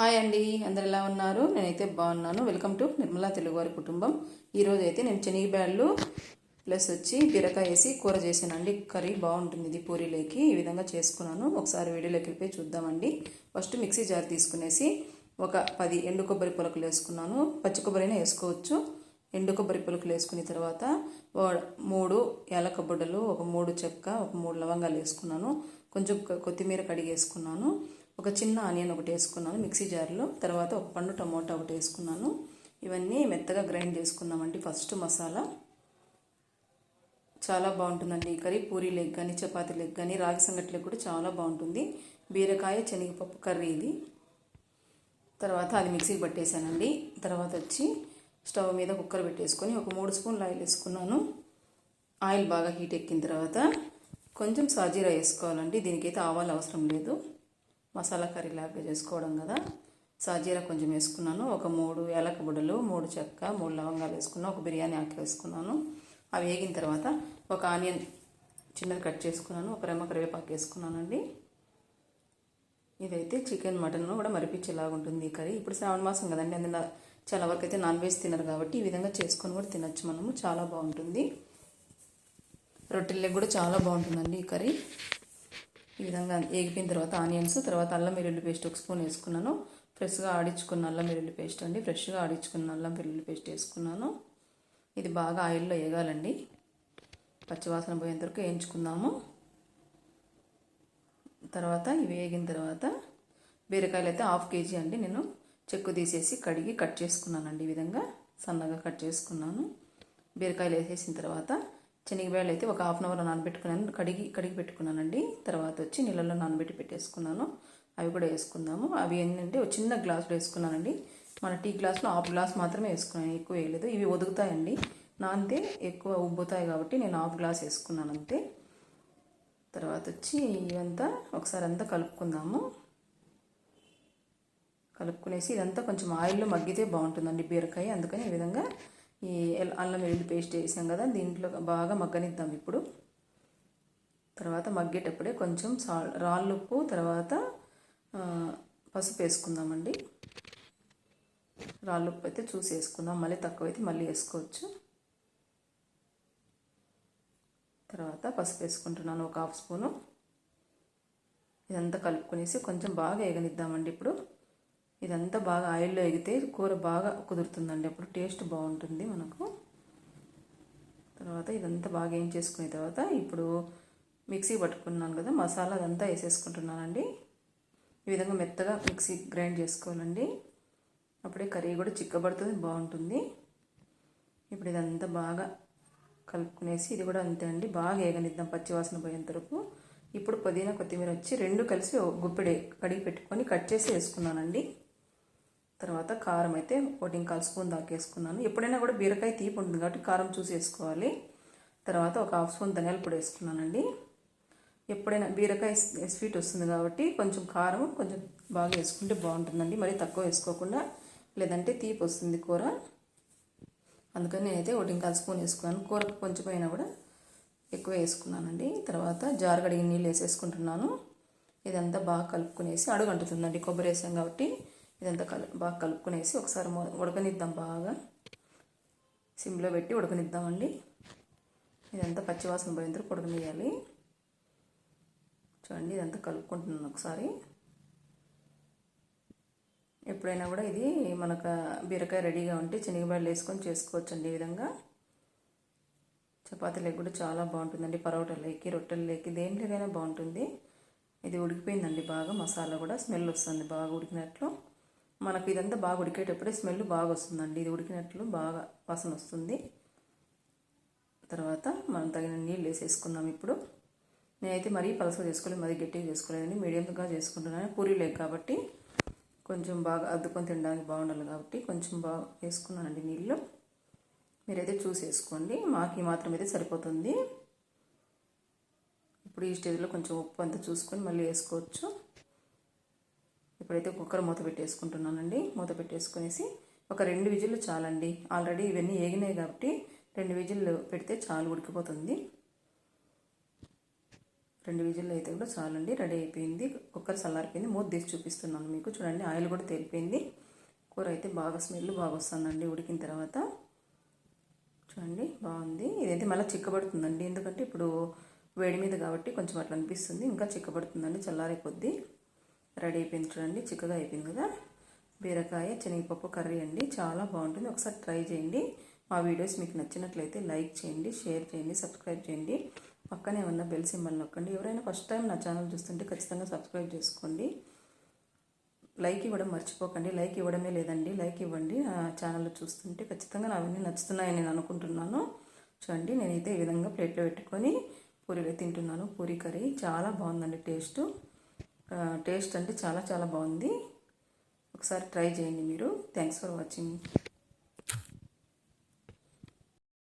Hi అండి అందరు ఎలా ఉన్నారు? నేనైతే బాగున్నాను. వెల్కమ్ టు నిర్మలా తెలుగువారి కుటుంబం. ఈరోజు అయితే నేను శనగబ్యాళ్ళు ప్లస్ వచ్చి బీరకాయ వేసి కూర చేశానండి. కర్రీ బాగుంటుంది ఇది పూరీలోకి. ఈ విధంగా చేసుకున్నాను. ఒకసారి వీడియోలోకి వెళ్ళిపోయి చూద్దామండి. ఫస్ట్ మిక్సీ జార్ తీసుకునేసి ఒక పది ఎండు కొబ్బరి పొలకలు వేసుకున్నాను. పచ్చి కొబ్బరైనా వేసుకోవచ్చు. ఎండు కొబ్బరి పొలకలు వేసుకున్న తర్వాత మూడు ఏలకబుడ్డలు ఒక మూడు చెక్క ఒక మూడు లవంగాలు వేసుకున్నాను. కొంచెం కొత్తిమీర కడిగేసుకున్నాను. ఒక చిన్న ఆనియన్ ఒకటి వేసుకున్నాను మిక్సీ జార్లో. తర్వాత ఒక పండు టమోటా ఒకటి వేసుకున్నాను. ఇవన్నీ మెత్తగా గ్రైండ్ చేసుకున్నామండి ఫస్ట్ మసాలా. చాలా బాగుంటుందండి ఈ కర్రీ. పూరీ లెగ్ కానీ చపాతీ లెగ్ కానీ రాగి సంగటి లెగ్ కూడా చాలా బాగుంటుంది. బీరకాయ శనగపప్పు కర్రీ ఇది. తర్వాత అది మిక్సీకి పట్టేశానండి తర్వాత వచ్చి స్టవ్ మీద కుక్కర్ పెట్టేసుకొని ఒక మూడు స్పూన్లు ఆయిల్ వేసుకున్నాను. ఆయిల్ బాగా హీట్ ఎక్కిన తర్వాత కొంచెం సాజీరా వేసుకోవాలండి. దీనికైతే ఆవాలు అవసరం లేదు. మసాలా కర్రీ లాగా చేసుకోవడం కదా. సాజీరా కొంచెం వేసుకున్నాను. ఒక మూడు ఏలక బుడలు మూడు చెక్క మూడు లవంగాలు వేసుకున్నాను ఒక బిర్యానీ ఆకు వేసుకున్నాను. అవి వేగిన తర్వాత ఒక ఆనియన్ చిన్నది కట్ చేసుకున్నాను. ఒక రెమ్మ కరివేపాకు వేసుకున్నానండి. ఇదైతే చికెన్ మటన్ కూడా మరిపించేలాగా ఉంటుంది ఈ కర్రీ. ఇప్పుడు శ్రావణ మాసం కదండి అందులో చాలా వరకు అయితే నాన్ వెజ్ తినరు కాబట్టి ఈ విధంగా చేసుకొని కూడా తినొచ్చు మనము. చాలా బాగుంటుంది. రొట్టెలకు కూడా చాలా బాగుంటుందండి ఈ కర్రీ. ఈ విధంగా ఏగిపోయిన తర్వాత ఆనియన్స్ తర్వాత అల్లం వెల్లుల్లి పేస్ట్ ఒక స్పూన్ వేసుకున్నాను. ఫ్రెష్గా ఆడించుకున్న అల్లం వెల్లుల్లి పేస్ట్ అండి. ఫ్రెష్గా ఆడించుకున్న అల్లం వెల్లుల్లి పేస్ట్ వేసుకున్నాను. ఇది బాగా ఆయిల్లో వేగాలండి పచ్చివాసన పోయేంత వరకు వేయించుకుందాము. తర్వాత ఇవి వేగిన తర్వాత బీరకాయలు అయితే హాఫ్ కేజీ అండి. నేను చెక్కు తీసేసి కడిగి కట్ చేసుకున్నానండి ఈ విధంగా. సన్నగా కట్ చేసుకున్నాను. బీరకాయలు వేసేసిన తర్వాత శనగబేళ్ళు అయితే ఒక హాఫ్ అన్ అవర్ నానబెట్టుకున్నాను. కడిగి కడిగి పెట్టుకున్నానండి. తర్వాత వచ్చి నీళ్ళలో నానబెట్టి పెట్టేసుకున్నాను. అవి కూడా వేసుకుందాము. అవి ఏంటంటే ఒక చిన్న గ్లాసులో వేసుకున్నానండి. మన టీ గ్లాస్లో హాఫ్ గ్లాస్ మాత్రమే వేసుకున్నాను. ఎక్కువ వేయలేదు. ఇవి ఒదుగుతాయండి. నానితే ఎక్కువ ఉబ్బుతాయి కాబట్టి నేను హాఫ్ గ్లాస్ వేసుకున్నాను అంతే. తర్వాత వచ్చి ఇవంతా ఒకసారి అంతా కలుపుకుందాము. కలుపుకునేసి ఇదంతా కొంచెం ఆయిల్లో మగ్గితే బాగుంటుందండి బీరకాయ. అందుకని ఈ విధంగా ఈ అల్లం వెల్లుల్లి పేస్ట్ వేసాం కదా దీంట్లో బాగా మగ్గనిద్దాం ఇప్పుడు. తర్వాత మగ్గేటప్పుడే కొంచెం సాల్ రాళ్ళుప్పు తర్వాత పసుపు వేసుకుందామండి. రాళ్ళుప్పు అయితే చూసి వేసుకుందాం మళ్ళీ తక్కువైతే మళ్ళీ వేసుకోవచ్చు. తర్వాత పసుపు వేసుకుంటున్నాను ఒక హాఫ్ స్పూను. ఇదంతా కలుపుకునేసి కొంచెం బాగా ఎగనిద్దామండి ఇప్పుడు. ఇదంతా బాగా ఆయిల్లో ఎగితే కూర బాగా కుదురుతుందండి. అప్పుడు టేస్ట్ బాగుంటుంది మనకు. తర్వాత ఇదంతా బాగా ఏం చేసుకున్న తర్వాత ఇప్పుడు మిక్సీ పట్టుకున్నాను కదా మసాలా అదంతా వేసేసుకుంటున్నానండి. ఈ విధంగా మెత్తగా మిక్సీ గ్రైండ్ చేసుకోవాలండి. అప్పుడే కర్రీ కూడా చిక్కబడుతుంది బాగుంటుంది. ఇప్పుడు ఇదంతా బాగా కలుపుకునేసి ఇది కూడా అంతే అండి బాగా ఏగనిద్దాం పచ్చివాసన పోయేంత వరకు. ఇప్పుడు పుదీనా కొత్తిమీర వచ్చి రెండు కలిసి ఒక గుప్పెడే కడిగి పెట్టుకొని కట్ చేసి వేసుకున్నానండి. తర్వాత కారం అయితే ఒకటి ఇంకాల్ స్పూన్ దాకా వేసుకున్నాను ఎప్పుడైనా కూడా బీరకాయ తీపి ఉంటుంది కాబట్టి కారం చూసి వేసుకోవాలి. తర్వాత ఒక హాఫ్ స్పూన్ ధనియాల పొడి వేసుకున్నానండి. ఎప్పుడైనా బీరకాయ స్వీట్ వస్తుంది కాబట్టి కొంచెం కారం కొంచెం బాగా వేసుకుంటే బాగుంటుందండి. మరీ తక్కువ వేసుకోకుండా లేదంటే తీపి వస్తుంది కూర. అందుకని నేనైతే ఒకటి ఇంకా స్పూన్ వేసుకున్నాను. కూర కొంచెం కూడా ఎక్కువ వేసుకున్నానండి. తర్వాత జారు నీళ్ళు వేసేసుకుంటున్నాను. ఇదంతా బాగా కలుపుకునేసి అడుగంటుతుందండి కొబ్బరి వేసాం కాబట్టి. ఇదంతా కలు బాగా కలుపుకునేసి ఒకసారి ఉడకనిద్దాం బాగా. సిమ్లో పెట్టి ఉడకనిద్దామండి. ఇదంతా పచ్చివాసన పోయిన తర్వాత ఉడకనియాలి చూడండి ఇదంతా కలుపుకుంటున్నాను ఒకసారి. ఎప్పుడైనా కూడా ఇది మనకు బీరకాయ రెడీగా ఉంటే శనగబాయలు వేసుకొని చేసుకోవచ్చండి ఈ విధంగా. చపాతీలకు కూడా చాలా బాగుంటుందండి. పరోటాలకి రొట్టెలకి దేంట్లోకైనా బాగుంటుంది. ఇది ఉడికిపోయిందండి బాగా మసాలా కూడా స్మెల్ వస్తుంది బాగా ఉడికినట్లు. మనకు ఇదంతా బాగా ఉడికేటప్పుడే స్మెల్ బాగా వస్తుందండి. ఇది ఉడికినట్లు బాగా వాసన వస్తుంది. తర్వాత మనం తగిన నీళ్ళు వేసేసుకుందాం ఇప్పుడు. నేనైతే మరీ పలసగా చేసుకోలేదు మరీ గట్టిగా చేసుకోలేదండి. మీడియంగా చేసుకుంటున్నాను. పూరీ లేక కాబట్టి కొంచెం బాగా అద్దుకొని తినడానికి బాగుండాలి కాబట్టి కొంచెం బాగా వేసుకున్నానండి నీళ్ళు. మీరైతే చూసి వేసుకోండి. మాకు మాత్రం అయితే సరిపోతుంది. ఇప్పుడు ఈ స్టేజ్లో కొంచెం ఉప్పు అంతా చూసుకొని మళ్ళీ వేసుకోవచ్చు. ఇప్పుడైతే కుక్కర్ మూత పెట్టేసుకుంటున్నానండి. మూత పెట్టేసుకునేసి ఒక రెండు విజిల్లు చాలండి. ఆల్రెడీ ఇవన్నీ ఏగినాయి కాబట్టి రెండు విజిల్లు పెడితే చాలు ఉడికిపోతుంది. రెండు విజిల్లు అయితే కూడా చాలండి. రెడీ అయిపోయింది. కుక్కర్ చల్లారిపోయింది. మూత తీసి చూపిస్తున్నాను మీకు. చూడండి ఆయిల్ కూడా తేలిపోయింది. కూర అయితే బాగా స్మెల్ బాగా వస్తుందండి ఉడికిన తర్వాత. చూడండి బాగుంది. ఇదైతే మళ్ళీ చిక్కబడుతుందండి. ఎందుకంటే ఇప్పుడు వేడి మీద కాబట్టి కొంచెం అట్లా అనిపిస్తుంది. ఇంకా చిక్కబడుతుందండి చల్లారే కొద్దీ రెడీ అయిపోయింది చూడండి చిక్కగా అయిపోయింది కదా. బీరకాయ శనగపప్పు కర్రీ అండి చాలా బాగుంటుంది. ఒకసారి ట్రై చేయండి. మా వీడియోస్ మీకు నచ్చినట్లయితే లైక్ చేయండి షేర్ చేయండి సబ్స్క్రైబ్ చేయండి. పక్కనే ఉన్న బెల్ సింబల్ నొక్కండి. ఎవరైనా ఫస్ట్ టైం నా ఛానల్ చూస్తుంటే ఖచ్చితంగా సబ్స్క్రైబ్ చేసుకోండి. లైక్ ఇవ్వడం మర్చిపోకండి. లైక్ ఇవ్వడమే లేదండి. లైక్ ఇవ్వండి. నా ఛానల్ చూస్తుంటే ఖచ్చితంగా అవన్నీ నచ్చుతున్నాయని నేను అనుకుంటున్నాను. చూడండి నేనైతే ఈ విధంగా ప్లేట్లో పెట్టుకొని పూరీలో తింటున్నాను. పూరీ కర్రీ చాలా బాగుందండి టేస్ట్. టేస్ట్ అంటే చాలా చాలా బాగుంది. ఒకసారి ట్రై చేయండి మీరు. Thanks for watching